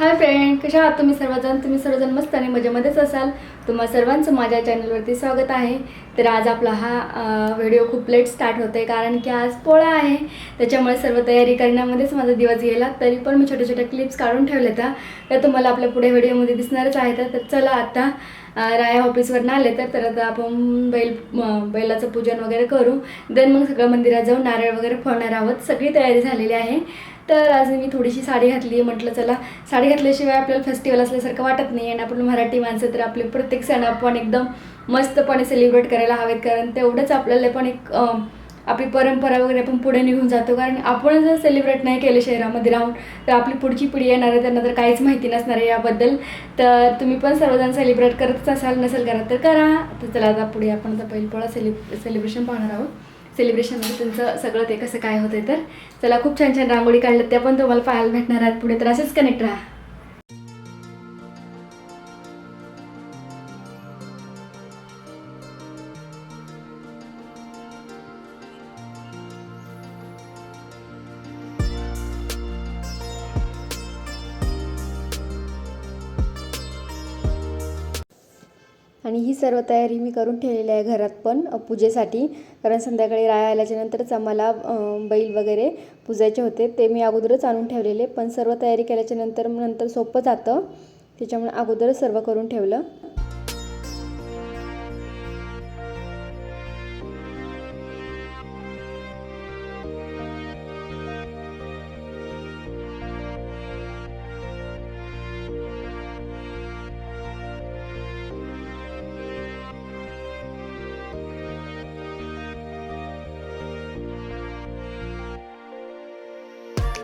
Hi friend कशा आहात तुम्ही सर्वजण? तुम्ही सर्वजण मस्त आणि मजेमध्येच असाल. तुम्हा सर्वांचं माझ्या चॅनलवरती स्वागत आहे. तर आज आपला हा व्हिडिओ खूप लेट स्टार्ट होतो आहे कारण की आज पोळा आहे. त्याच्यामुळे सर्व तयारी करण्यामध्येच माझा दिवस गेला. तरी पण मी छोट्या छोट्या क्लिप्स काढून ठेवल्या त्या त्या तुम्हाला आपल्या पुढे व्हिडिओमध्ये दिसणारच आहेत. तर चला आता राया ऑफिसवरनं आले तर तर आता आपण बैल बैलाचं पूजन वगैरे करू. देन मग सगळं मंदिरात जाऊन नारळ वगैरे फोडणार आहोत. सगळी तयारी झालेली आहे. तर आज मी थोडीशी साडी घातली आहे. म्हटलं चला साडी घातल्याशिवाय आपल्याला फेस्टिवल असल्यासारखं वाटत नाही. आणि आपण मराठी माणसं तर आपले प्रत्येक सण आपण एकदम मस्तपणे सेलिब्रेट करायला हवेत. कारण तेवढंच आपल्याला पण एक आपली परंपरा वगैरे आपण पुढे निघून जातो. कारण आपण जर सेलिब्रेट नाही केलं शहरामध्ये राहून तर आपली पुढची पिढी येणार आहे त्यांना तर काहीच माहिती नसणार आहे याबद्दल. तर तुम्ही पण सर्वजण सेलिब्रेट करतच असाल नसेल करत तर करा. तर चला आता पुढे आपण आता बैलपोळा सेलिब सेलिब्रेशन पाहणार आहोत. सेलिब्रेशनमध्ये त्यांचं सगळं ते कसं काय होतं तर. चला खूप छान छान रांगोळी काढल्यात त्या पण तुम्हाला पाहायला भेटणार आहेत. पुढे तर असेच कनेक्ट राहा. आणि ही सर्व तयारी मी करून ठेवलेली आहे घरात पण पूजेसाठी. कारण संध्याकाळी राया आल्याच्यानंतरच आम्हाला बैल वगैरे पूजायचे होते. ते मी अगोदरच आणून ठेवलेले. पण सर्व तयारी केल्याच्यानंतर नंतर सोपं जातं. त्याच्यामुळे अगोदरच सर्व करून ठेवलं.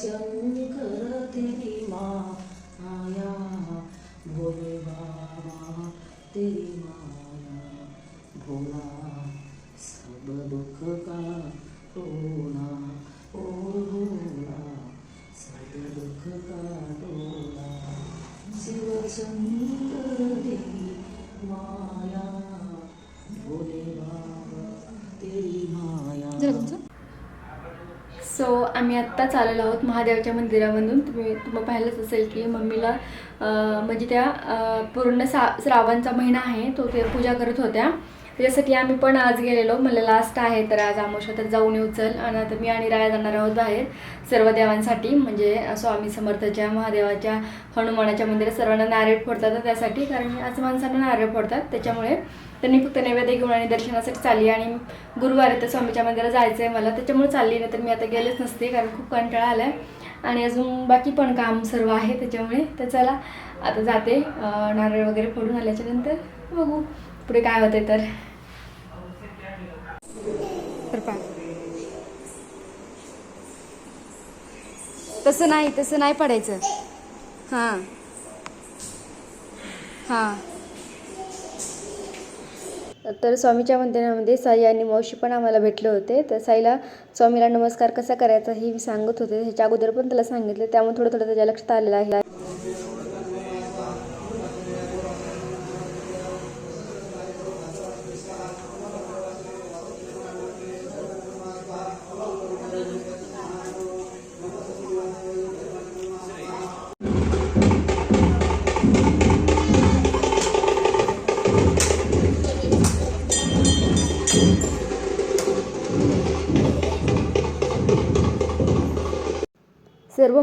शंकर तेरी माया भोले बाबा तेरी माया भोला सब दुख का टोला ओ भोला सब दुख का टोला शिव शंकर तेरी माया भोले बाबा तेरी माया आम्ही आत्ताच आलेलो आहोत महादेवाच्या मंदिरामधून. तुम्ही तुम्हाला पाहिलंच असेल की मम्मीला म्हणजे त्या पूर्ण सा श्रावणचा महिना आहे तो ते पूजा करत होत्या. त्याच्यासाठी आम्ही पण आज गेलेलो. मला लास्ट आहे तर आज आमोशा तर जाऊन येऊ चल. आणि आता मी आणि राया जाणार आहोत बाहेर सर्व देवांसाठी. म्हणजे स्वामी समर्थाच्या महादेवाच्या हनुमानाच्या मंदिरात सर्वांना नारळ फोडतात त्यासाठी. कारण आज माणसांना नारळ फोडतात. त्याच्यामुळे त्यांनी फक्त नैवेद्य घेऊन आणि दर्शनासाठी चालली आणि गुरुवार तर स्वामीच्या मंदिरात जायचं आहे मला. त्याच्यामुळे चालली नाही तर मी आता गेलेच नसते कारण खूप कंटाळा आला आहे आणि अजून बाकी पण काम सर्व आहे त्याच्यामुळे. तर चला आता जाते. नारळ वगैरे फोडून आल्याच्यानंतर बघू. पुढे काय होतंय तर. तसं नाही तसं नाही पडायचं. हां. हां. तर स्वामीच्या मंदिरामध्ये साई आणि मावशी पण आम्हाला भेटले होते. तर साईला स्वामीला नमस्कार कसा करायचा हे मी सांगत होते. ह्याच्या अगोदर पण त्याला सांगितलं. त्यामुळे थोडं थोडं त्याच्या लक्षात आलेलं आहे.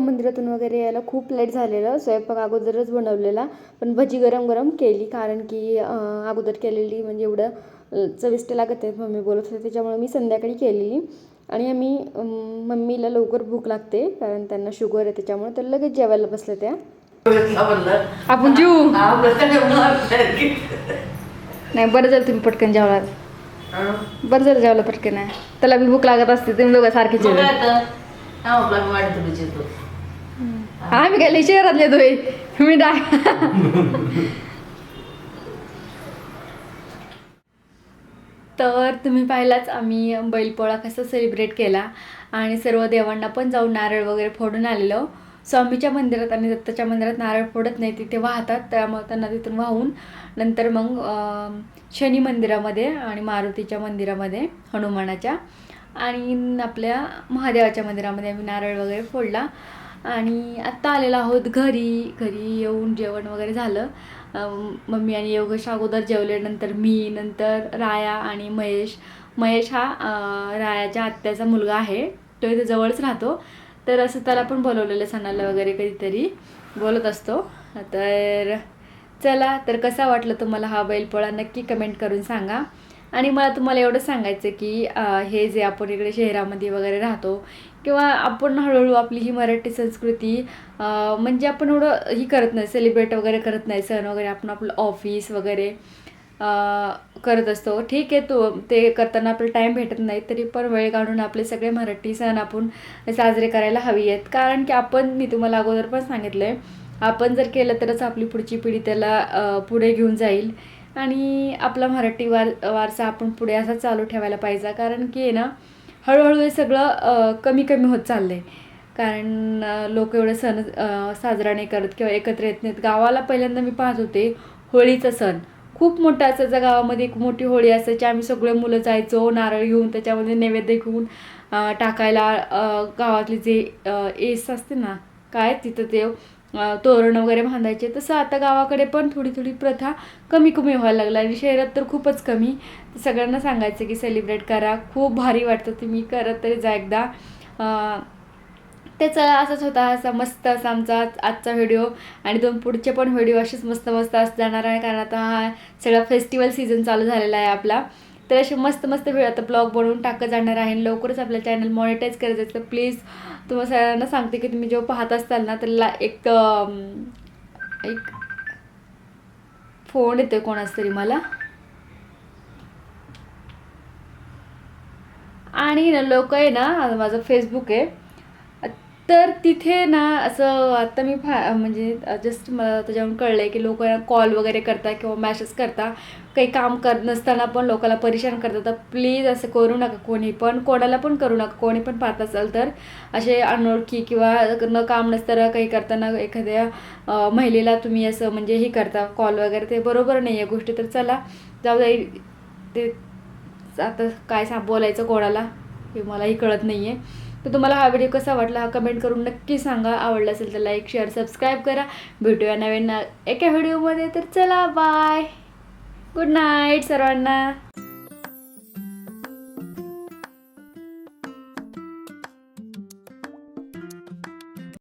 मंदिरातून वगैरे यायला खूप लेट झालेलं. स्वयंपाक अगोदरच बनवलेला. पण भजी गरम गरम केली. कारण की अगोदर केलेली म्हणजे एवढं चविष्ट लागत आहेत मम्मी बोलत होते. त्याच्यामुळे मी संध्याकाळी केलेली. आणि आम्ही मम्मीला लवकर भूक लागते. कारण त्यांना शुगर आहे. त्याच्यामुळे तर लगेच जेवायला बसल्या त्या. आपण जेऊ. नाही बरं झालं तुम्ही पटकन जेवलात बरं झालं जेवलं पटकन. नाही त्याला बी भूक लागत असते. तुम्ही दोघं सारखे जेवण आम्ही काय लई शहरातले दोय मी डाय तर तुम्ही पाहिलाच आम्ही बैलपोळा कसा सेलिब्रेट केला आणि सर्व देवांना पण जाऊन नारळ वगैरे फोडून आलेलो. स्वामीच्या मंदिरात आणि दत्ताच्या मंदिरात नारळ फोडत नाही तिथे वाहतात त्यामुळे त्यांना तिथून वाहून नंतर मग शनी मंदिरामध्ये आणि मारुतीच्या मंदिरामध्ये हनुमानाच्या आणि आपल्या महादेवाच्या मंदिरामध्ये आम्ही नारळ वगैरे फोडला. आणि आत्ता आलेलो आहोत घरी. घरी येऊन जेवण वगैरे झालं. मम्मी आणि योगेश अगोदर जेवले नंतर मी नंतर राया आणि महेश. महेश हा रायाच्या आत्याचा मुलगा आहे. तो इथे जवळच राहतो. तर असं त्याला पण बोलवलेलं सणाला वगैरे कधीतरी. बोलत असतो. तर चला तर कसा वाटलं तुम्हाला हा बैलपोळा? नक्की कमेंट करून सांगा. आणि मला तुम्हाला एवढं सांगायचं की हे जे आपण इकडे शहरामध्ये वगैरे राहतो किंवा आपण हळूहळू आपली ही मराठी संस्कृती म्हणजे आपण एवढं ही करत नाही सेलिब्रेट वगैरे करत नाही सण वगैरे आपण आपलं ऑफिस वगैरे करत असतो. ठीक आहे तो ते करताना आपल्याला टाईम भेटत नाही तरी पण वेळ काढून आपले सगळे मराठी सण आपण साजरे करायला हवी आहेत. कारण की आपण मी तुम्हाला अगोदर पण सांगितलं आहे आपण जर केलं तरच आपली पुढची पिढी त्याला पुढे घेऊन जाईल. आणि आपला मराठी वार वारसा आपण पुढे असा चालू ठेवायला पाहिजे. कारण की आहे ना हळूहळू हे सगळं कमी कमी होत चाललं आहे कारण लोक एवढे सण साजरा नाही करत किंवा एकत्र येत नाहीत. गावाला पहिल्यांदा मी पाहत होते होळीचा सण. खूप मोठा असायचा गावामध्ये एक मोठी होळी असायची. आम्ही सगळे मुलं जायचो नारळ घेऊन त्याच्यामध्ये नैवेद्य घेऊन टाकायला गावातले गावातली जे एस असते ना काय तिथं ते तोरण वगैरे बांधायचे. तसं आता गावाकडे पण थोडी थोडी प्रथा कमी कमी व्हायला लागला आणि शहरात तर खूपच कमी. सगळ्यांना सांगायचं की सेलिब्रेट करा. खूप भारी वाटतं तुम्ही करत तरी जा एकदा. त्याचा असाच असंच होता असा मस्त असा आमचा आजचा व्हिडिओ. आणि दोन पुढचे पण व्हिडिओ असेच मस्त मस्त असं जाणार आहे. कारण आता हा सगळा फेस्टिवल सीझन चालू झालेला आहे आपला. तर असे मस्त मस्त व्हिडिओ आता ब्लॉग बनवून टाकत जाणार आहे. आणि लवकरच आपल्या चॅनल मॉनिटाईज करायचं आहे. तर प्लीज तुम्हाला सगळ्यांना सांगते की तुम्ही जेव्हा पाहत असताल ना त्याला एक एक फोन येतोय कोणाच तरी मला. आणि ना लोक आहे ना माझं फेसबुक आहे. तर तिथे ना असं आत्ता मी फा म्हणजे जस्ट मला त्याच्यावरून कळलं आहे की लोक कॉल वगैरे करता किंवा मॅसेज करता काही काम कर नसताना पण लोकांना परेशान करतात. तर प्लीज असं करू नका कोणी पण. कोणाला पण करू नका. कोणी पण पाहत असाल तर असे अनोळखी किंवा न काम नसताना काही करताना एखाद्या महिलेला तुम्ही असं म्हणजे हे करता कॉल वगैरे ते बरोबर नाही आहे गोष्टी. तर चला जाऊ दे. ते आता काय सा बोलायचं कोणाला हे मलाही कळत नाही आहे तर तुम्हाला हा व्हिडिओ कसा वाटला हा कमेंट करून नक्की सांगा. आवडला असेल तर लाईक शेअर सबस्क्राईब करा. भेटूया नवीन एका व्हिडिओमध्ये तर चला बाय गुड नाईट सर्वांना.